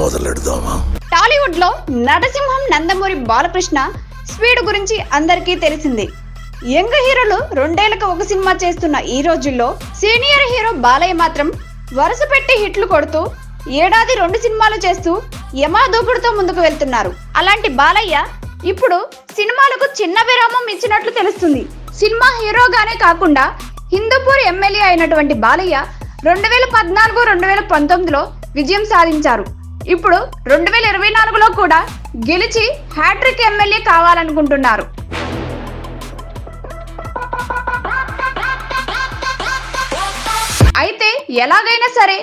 మొదలెడదామా? టాలీవుడ్లో నటసింహం నందమూరి బాలకృష్ణ స్పీడ్ గురించి అందరికీ తెలిసిందే. యంగ్ హీరోలు రెండేళ్ళకు ఒక సినిమా చేస్తున్న ఈ రోజుల్లో సీనియర్ హీరో బాలయ్య మాత్రం వరుస పెట్టి హిట్లు కొడుతూ ఏడాది రెండు సినిమాలు చేస్తూ యమా దూకుడుతో ముందుకు వెళ్తున్నారు. అలాంటి బాలయ్య ఇప్పుడు సినిమాలకు చిన్న విరామం ఇచ్చినట్లు తెలుస్తుంది. సినిమా హీరోగానే కాకుండా హిందూపూర్ ఎమ్మెల్యే అయినటువంటి బాలయ్య రెండు వేల పద్నాలుగు రెండు వేల పంతొమ్మిదిలో విజయం సాధించారు. ఇప్పుడు రెండు వేల ఇరవై నాలుగులో కూడా గెలిచి హ్యాట్రిక్ ఎమ్మెల్యే కావాలనుకుంటున్నారు. అయితే ఎలాగైనా సరే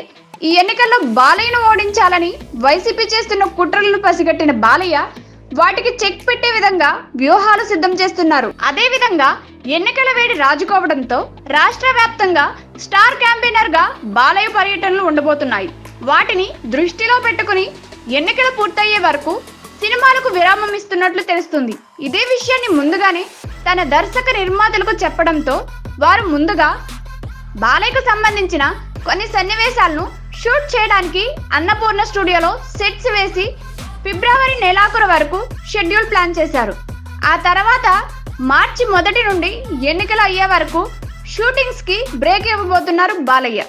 ఈ ఎన్నికల్లో బాలయ్యను ఓడించాలని వైసీపీ చేస్తున్న కుట్రలను పసిగట్టిన బాలయ్య వాటికి చెక్ పెట్టే విధంగా వ్యూహాలు సిద్ధం చేస్తున్నారు. అదే విధంగా ఎన్నికల వేడి రాజుకోవడంతో రాష్ట్ర వ్యాప్తంగా స్టార్ క్యాంపెయినర్గా బాలయ్య పర్యటనలు ఉండబోతున్నాయి. వాటిని దృష్టిలో పెట్టుకుని ఎన్నికలు పూర్తయ్యే వరకు సినిమాలకు విరామం ఇస్తున్నట్లు తెలుస్తుంది. ఇదే విషయాన్ని ముందుగానే తన దర్శక నిర్మాతలకు చెప్పడంతో వారు ముందుగా బాలయ్యకు సంబంధించిన కొన్ని సన్నివేశాలను షూట్ చేయడానికి అన్నపూర్ణ స్టూడియోలో సెట్స్ వేసి ఫిబ్రవరి నెలాఖరు వరకు షెడ్యూల్ ప్లాన్ చేశారు. ఆ తర్వాత మార్చి మొదటి నుండి ఎన్నికలు అయ్యే వరకు షూటింగ్స్కి బ్రేక్ ఇవ్వబోతున్నారు బాలయ్య.